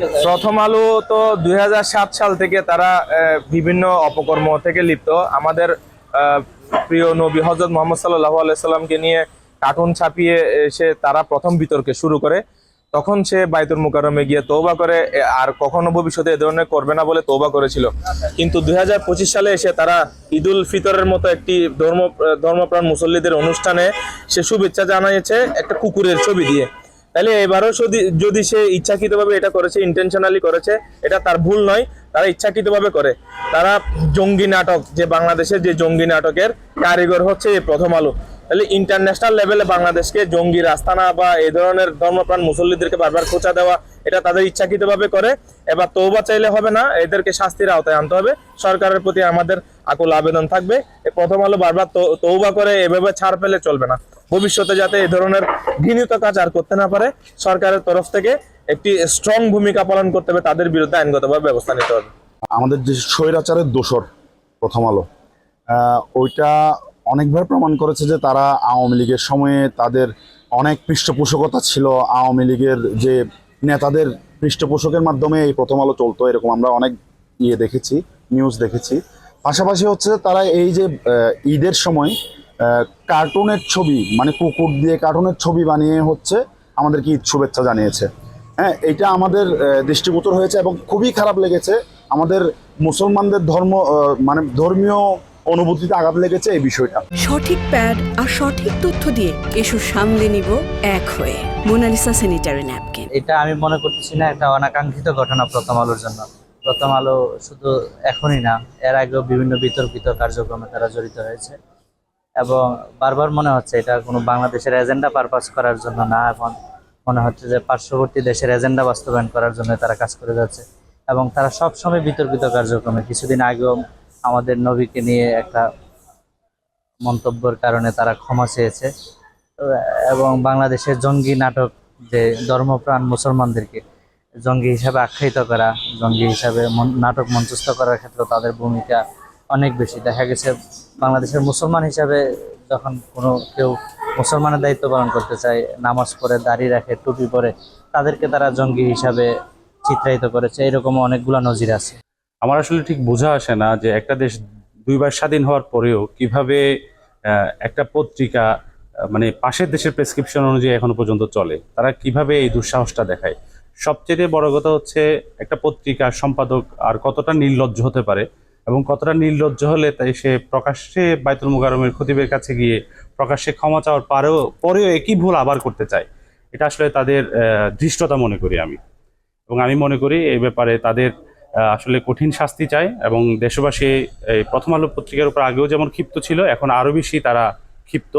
প্রথম আলো তো দুই সাল থেকে তারা বিভিন্ন অপকর্ম থেকে লিপ্ত। আমাদের প্রিয় নবী হজরত মোহাম্মদ সাল্লাহ আলাইসাল্লামকে নিয়ে কার্টুন ছাপিয়ে সে তারা প্রথম বিতর্কে শুরু করে। তখন সে বাইতুল মুকাররমে গিয়ে তৌবা করে আর কখনো ভবিষ্যতে এ ধরনের করবে না বলে তৌবা করেছিল। কিন্তু দুই হাজার পঁচিশ সালে এসে তারা ঈদুল ফিতরের মতো একটি ধর্ম ধর্মপ্রাণ মুসল্লিদের অনুষ্ঠানে সে শুভেচ্ছা জানিয়েছে একটা কুকুরের ছবি দিয়ে। তাহলে এবারও যদি সে ইচ্ছাকৃতভাবে এটা করেছে ইন্টেনশনালি করেছে, এটা তার ভুল নয়, তারা ইচ্ছাকৃতভাবে করে। তারা জঙ্গি নাটক, যে বাংলাদেশের যে জঙ্গি নাটকের কারিগর হচ্ছে এই প্রথম আলো। তাহলে ইন্টারন্যাশনাল লেভেলে বাংলাদেশকে জঙ্গি রাস্তানা বা এই ধরনের ধর্মপ্রাণ মুসল্লিদেরকে বারবার খোঁচা দেওয়া, এটা তাদের ইচ্ছাকৃতভাবে করে। এবার তৌবা চাইলে হবে না, এদেরকে শাস্তির আওতায় আনতে হবে। সরকারের প্রতি আমাদের আকুল আবেদন থাকবে। প্রথম আলো বারবার তৌবা করে, এভাবে ছাড় পেলে চলবে না। ভবিষ্যতে যাতে এই ধরনের ঘৃণিত কাজ আর করতে না পারে, সরকারের তরফ থেকে একটি স্ট্রং ভূমিকা পালন করতে হবে, তাদের বিরুদ্ধে আইনগতভাবে ব্যবস্থা নিতে হবে। আমাদের যে স্বৈরাচারের দোষর প্রথম আলো ওইটা অনেকবার প্রমাণ করেছে যে তারা আওয়ামী লীগের সময়ে তাদের অনেক পৃষ্ঠপোষকতা ছিল, আওয়ামী লীগের যে নেতাদের পৃষ্ঠপোষকের মাধ্যমে এই প্রথম আলো চলতো, এরকম আমরা অনেক ইয়ে দেখেছি নিউজ দেখেছি। পাশাপাশি হচ্ছে তারা এই যে ঈদের সময় কার্টুনের ছবি মানে কুকুর দিয়ে কার্টুনের ছবি বানিয়ে হচ্ছে আমাদেরকে ঈদ শুভেচ্ছা জানিয়েছে। হ্যাঁ এটা আমাদের দৃষ্টিগোচর হয়েছে এবং খুবই খারাপ লেগেছে। আমাদের মুসলমানদের ধর্ম মানে ধর্মীয় অনুভূতিতে আঘাত লেগেছে এই বিষয়টা। সঠিক প্যাড আর সঠিক তথ্য দিয়ে এসব সামলে নিব এক হয়ে। Monalisa sanitary napkin. এটা আমি মনে করতেছি না একটা অনাকাঙ্ক্ষিত ঘটনা প্রথম আলোর জন্য। প্রথম আলো শুধু এখনই না এর আগেও বিভিন্ন বিতর্কিত কার্যক্রমে তারা জড়িত হয়েছে। এবং বারবার মনে হচ্ছে এটা কোনো বাংলাদেশের এজেন্ডা পারপাস করার জন্য না, এখন মনে হচ্ছে যে পার্শ্ববর্তী দেশের এজেন্ডা বাস্তবায়ন করার জন্য তারা কাজ করে যাচ্ছে। এবং তারা সবসময় বিতর্কিত কার্যক্রমে। কিছুদিন আগেও আমাদের নবীকে নিয়ে একটা মন্তব্যের কারণে তারা ক্ষমা চেয়েছে। এবং বাংলাদেশের জঙ্গি নাটক যে ধর্মপ্রাণ মুসলমানদেরকে জঙ্গি হিসাবে আখ্যায়িত করা, জঙ্গি হিসাবে নাটক মঞ্চস্থ করার ক্ষেত্রে তাদের ভূমিকা অনেক বেশি। দেখা গেছে বাংলাদেশের মুসলমান হিসাবে যখন কোনো কেউ মুসলমানের দায়িত্ব পালন করতে চায়, নামাজ পড়ে, দাড়ি রাখে, টুপি পরে, তাদেরকে তারা জঙ্গি হিসাবে চিত্রায়িত করেছে। এরকম অনেকগুলো নজির আছে। আমার আসলে ঠিক বোঝা আসে না যে একটা দেশ দুইবার স্বাধীন হওয়ার পরেও কীভাবে একটা পত্রিকা মানে পাশের দেশের প্রেসক্রিপশন অনুযায়ী এখনও পর্যন্ত চলে। তারা কীভাবে এই দুঃসাহসটা দেখায়? সবচেয়ে বড় কথা হচ্ছে একটা পত্রিকার সম্পাদক আর কতটা নির্লজ্জ হতে পারে এবং কতটা নির্লজ্জ হলে তাই সে প্রকাশ্যে বাইতুল মুকারমের খতিবের কাছে গিয়ে প্রকাশ্যে ক্ষমা চাওয়ার পরেও পরেও একই ভুল আবার করতে চায়। এটা আসলে তাদের ধৃষ্টতা মনে করি আমি। এবং আমি মনে করি এই ব্যাপারে তাদের আসলে কঠিন শাস্তি চায় এবং দেশবাসী এই প্রথম আলো পত্রিকার উপর আগেও যেমন ক্ষিপ্ত ছিল, এখন আরও বেশি তারা ক্ষিপ্ত।